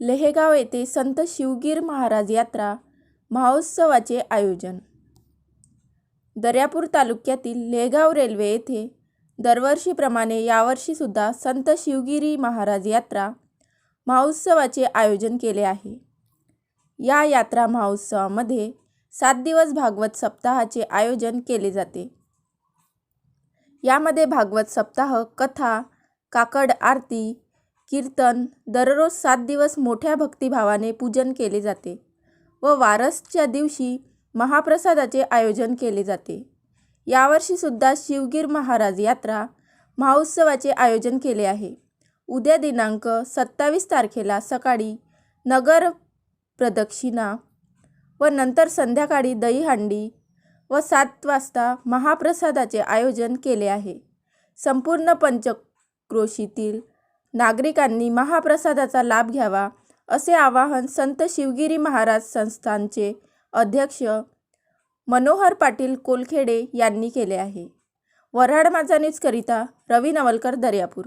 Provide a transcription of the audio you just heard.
लेहेगाव येथे संत शिवगीर महाराज यात्रा महोत्सवाचे आयोजन. दर्यापूर तालुक्यातील लेगाव रेल्वे येथे दरवर्षीप्रमाणे यावर्षीसुद्धा संत शिवगिरी महाराज यात्रा महोत्सवाचे आयोजन केले आहे. या यात्रा महोत्सवामध्ये सात दिवस भागवत सप्ताहाचे आयोजन केले जाते. यामध्ये भागवत सप्ताह कथा काकड आरती कीर्तन दररोज सात दिवस मोठ्या भक्तिभावाने पूजन केले जाते व वारसच्या दिवशी महाप्रसादाचे आयोजन केले जाते. यावर्षीसुद्धा शिवगीर महाराज यात्रा महोत्सवाचे आयोजन केले आहे. उद्या दिनांक सत्तावीस तारखेला सकाळी नगर प्रदक्षिणा व नंतर संध्याकाळी दहीहंडी व सात वाजता महाप्रसादाचे आयोजन केले आहे. संपूर्ण पंचक्रोशीतील नागरिकांनी महाप्रसादाचा लाभ घ्यावा असे आवाहन संत शिवगिरी महाराज संस्थानचे अध्यक्ष मनोहर पाटील कोलखेडे यांनी केले आहे. वऱ्हाड माझा न्यूजकरिता रवी नवलकर दर्यापूर.